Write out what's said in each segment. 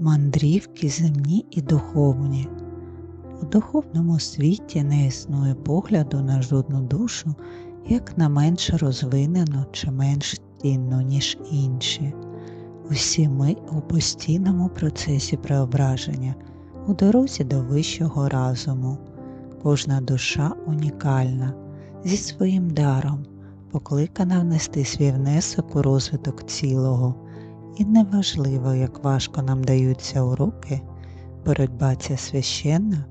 Мандрівки земні і духовні. У духовному світі не існує погляду на жодну душу як на менш розвинену чи менш цінну, ніж інші. Усі ми у постійному процесі преображення, у дорозі до вищого разуму. Кожна душа унікальна, зі своїм даром, покликана внести свій внесок у розвиток цілого. І неважливо, як важко нам даються уроки, боротьба ця священна,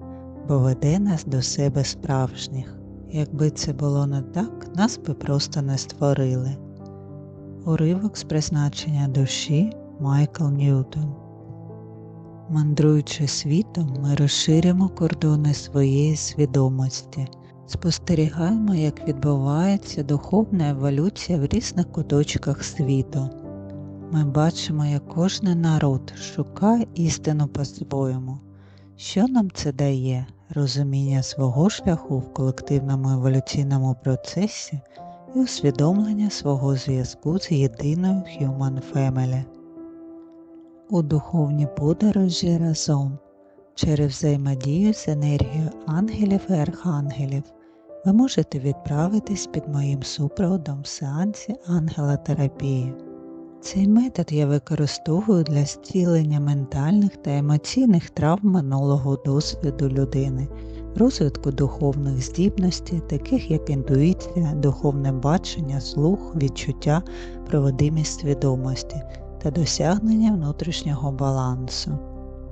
бо веде нас до себе справжніх. Якби це було не так, нас би просто не створили. Уривок з призначення душі Майкл Ньютон. Мандруючи світом, ми розширюємо кордони своєї свідомості, спостерігаємо, як відбувається духовна еволюція в різних куточках світу. Ми бачимо, як кожен народ шукає істину по-своєму. Що нам це дає? Розуміння свого шляху в колективному еволюційному процесі і усвідомлення свого зв'язку з єдиною Human Family. У духовній подорожі разом через взаємодію з енергією ангелів і архангелів ви можете відправитись під моїм супроводом в сеансі ангелотерапії. Цей метод я використовую для зцілення ментальних та емоційних травм минулого досвіду людини, розвитку духовних здібностей, таких як інтуїція, духовне бачення, слух, відчуття, проводимість свідомості та досягнення внутрішнього балансу.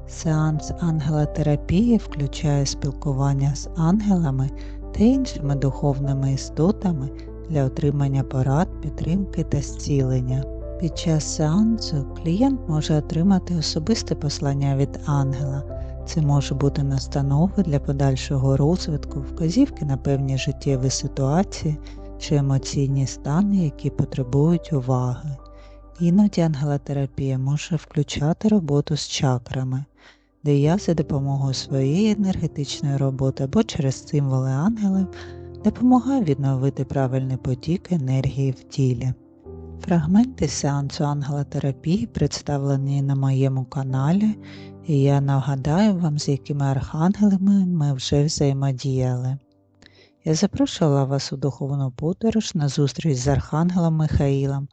Сеанс ангелотерапії включає спілкування з ангелами та іншими духовними істотами для отримання порад, підтримки та зцілення. Під час сеансу клієнт може отримати особисте послання від ангела. Це може бути настанови для подальшого розвитку, вказівки на певні життєві ситуації чи емоційні стани, які потребують уваги. Іноді ангелотерапія може включати роботу з чакрами, де я за допомогою своєї енергетичної роботи або через символи ангелів допомагаю відновити правильний потік енергії в тілі. Фрагменти сеансу ангелотерапії представлені на моєму каналі, і я нагадаю вам, з якими архангелами ми вже взаємодіяли. Я запрошувала вас у духовну подорож на зустріч з Архангелом Михаїлом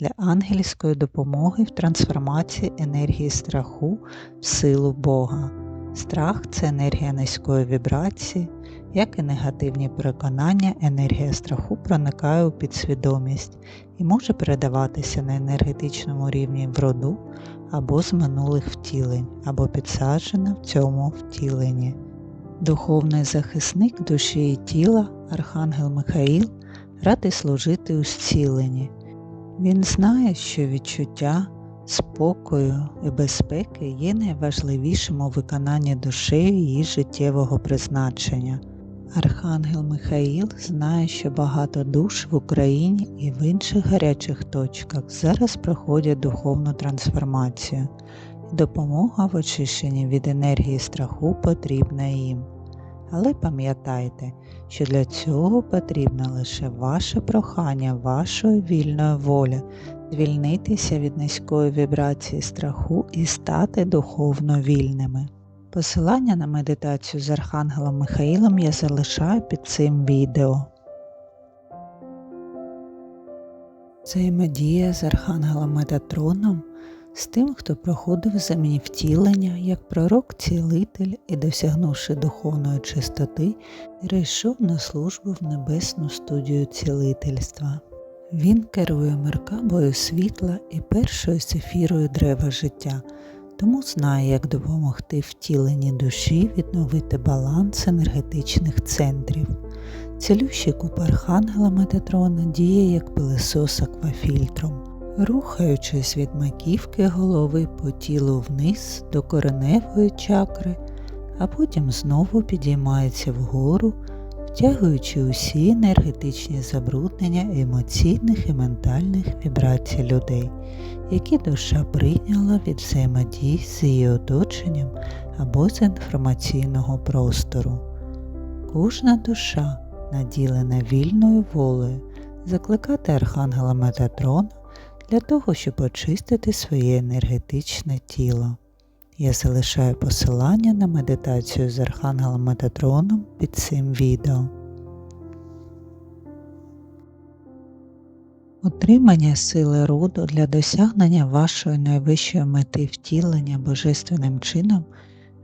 для ангельської допомоги в трансформації енергії страху в силу Бога. Страх це енергія низької вібрації, як і негативні переконання, енергія страху проникає у підсвідомість і може передаватися на енергетичному рівні в роду або з минулих втілень, або підсаджена в цьому втіленні. Духовний захисник душі і тіла, Архангел Михаїл, радий служити у зціленні. Він знає, що відчуття спокою і безпеки є найважливішим у виконанні душею її життєвого призначення. Архангел Михаїл знає, що багато душ в Україні і в інших гарячих точках зараз проходять духовну трансформацію, допомога в очищенні від енергії страху потрібна їм. Але пам'ятайте, що для цього потрібно лише ваше прохання, вашої вільної волі, звільнитися від низької вібрації страху і стати духовно вільними. Посилання на медитацію з Архангелом Михаїлом я залишаю під цим відео. Взаємодія з Архангелом Метатроном з тим, хто проходив земні втілення як пророк-цілитель і, досягнувши духовної чистоти, перейшов на службу в небесну студію цілительства. Він керує меркабою світла і першою сефірою древа життя тому знає, як допомогти втіленні душі відновити баланс енергетичних центрів. Цілющий куб Архангела Метатрона діє як пилисос аквафільтром, рухаючись від маківки голови по тілу вниз до кореневої чакри, а потім знову підіймається вгору втягуючи усі енергетичні забруднення емоційних і ментальних вібрацій людей, які душа прийняла від взаємодії з її оточенням або з інформаційного простору. Кожна душа, наділена вільною волею, закликати Архангела Метатрона для того, щоб очистити своє енергетичне тіло. Я залишаю посилання на медитацію з Архангелом Метатроном під цим відео. Отримання сили роду для досягнення вашої найвищої мети втілення божественним чином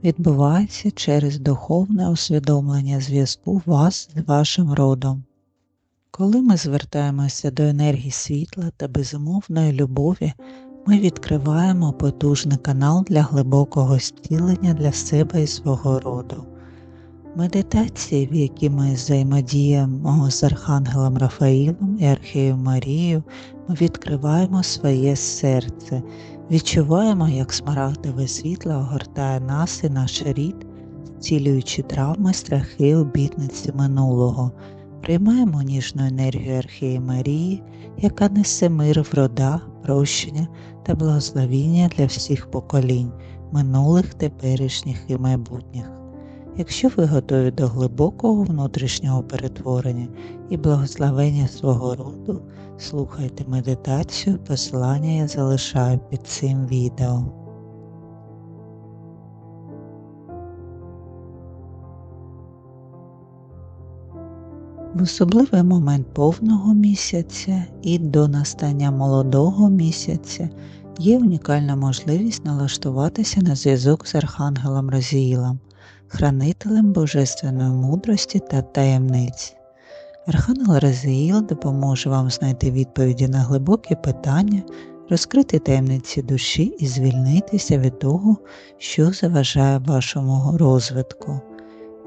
відбувається через духовне усвідомлення зв'язку вас з вашим родом. Коли ми звертаємося до енергії світла та безумовної любові, ми відкриваємо потужний канал для глибокого зцілення для себе і свого роду. Медитації, в які ми взаємодіємо з Архангелом Рафаїлом і Археєю Марією, ми відкриваємо своє серце, відчуваємо, як смарагдове світло огортає нас і наш рід, зцілюючи травми, страхи, обітниці минулого, приймаємо ніжну енергію Археї Марії, яка несе мир врода, прощення та благословіння для всіх поколінь, минулих, теперішніх і майбутніх. Якщо ви готові до глибокого внутрішнього перетворення і благословення свого роду, слухайте медитацію, посилання я залишаю під цим відео. В особливий момент повного місяця і до настання молодого місяця є унікальна можливість налаштуватися на зв'язок з Архангелом Розіїлом – хранителем божественної мудрості та таємниць. Архангел Разиїл допоможе вам знайти відповіді на глибокі питання, розкрити таємниці душі і звільнитися від того, що заважає вашому розвитку.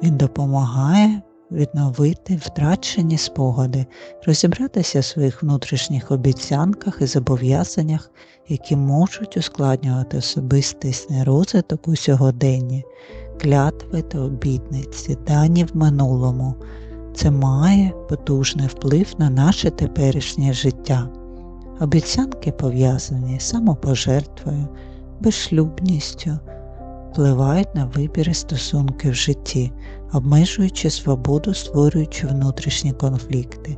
Він допомагає відновити втрачені спогади, розібратися в своїх внутрішніх обіцянках і зобов'язаннях, які можуть ускладнювати особистісний розвиток у сьогоденні, клятви та обітниці, дані в минулому. Це має потужний вплив на наше теперішнє життя. Обіцянки пов'язані з самопожертвою, безшлюбністю, впливають на вибір стосунки в житті, обмежуючи свободу, створюючи внутрішні конфлікти.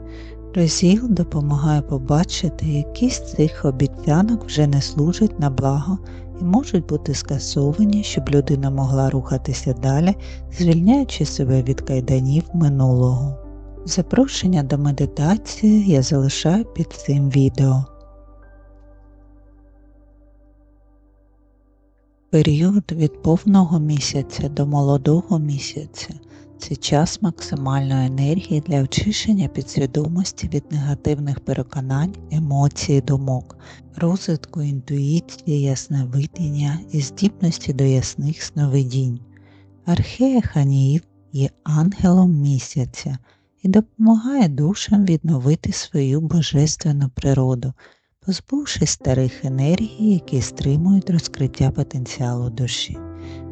Розділ допомагає побачити, які з цих обіцянок вже не служать на благо і можуть бути скасовані, щоб людина могла рухатися далі, звільняючи себе від кайданів минулого. Запрошення до медитації я залишаю під цим відео. Період від повного місяця до молодого місяця це час максимальної енергії для очищення підсвідомості від негативних переконань, емоцій, думок, розвитку інтуїції, ясновидіння і здібності до ясних сновидінь. Архея Ханіїв є ангелом місяця і допомагає душам відновити свою божественну природу, позбувшись старих енергій, які стримують розкриття потенціалу душі,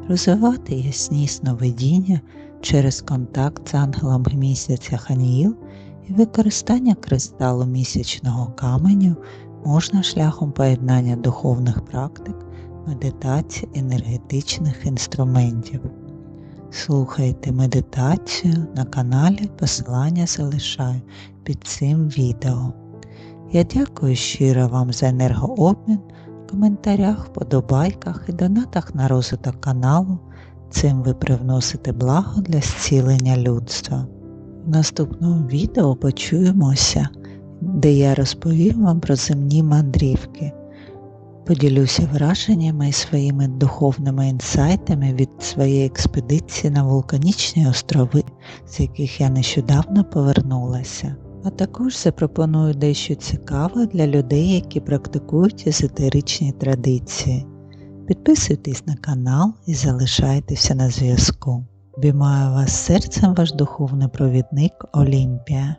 розвивати ясні сновидіння через контакт з ангелом місяця Ханіїл і використання кристалу місячного каменю можна шляхом поєднання духовних практик, медитації, енергетичних інструментів. Слухайте медитацію на каналі, посилання залишаю під цим відео. Я дякую щиро вам за енергообмін в коментарях, вподобайках і донатах на розвиток каналу. Цим ви привносите благо для зцілення людства. В наступному відео почуємося, де я розповім вам про земні мандрівки. Поділюся враженнями і своїми духовними інсайтами від своєї експедиції на вулканічні острови, з яких я нещодавно повернулася. А також запропоную дещо цікаве для людей, які практикують езотеричні традиції. Підписуйтесь на канал і залишайтеся на зв'язку. Обіймаю вас серцем ваш духовний провідник Олімпія.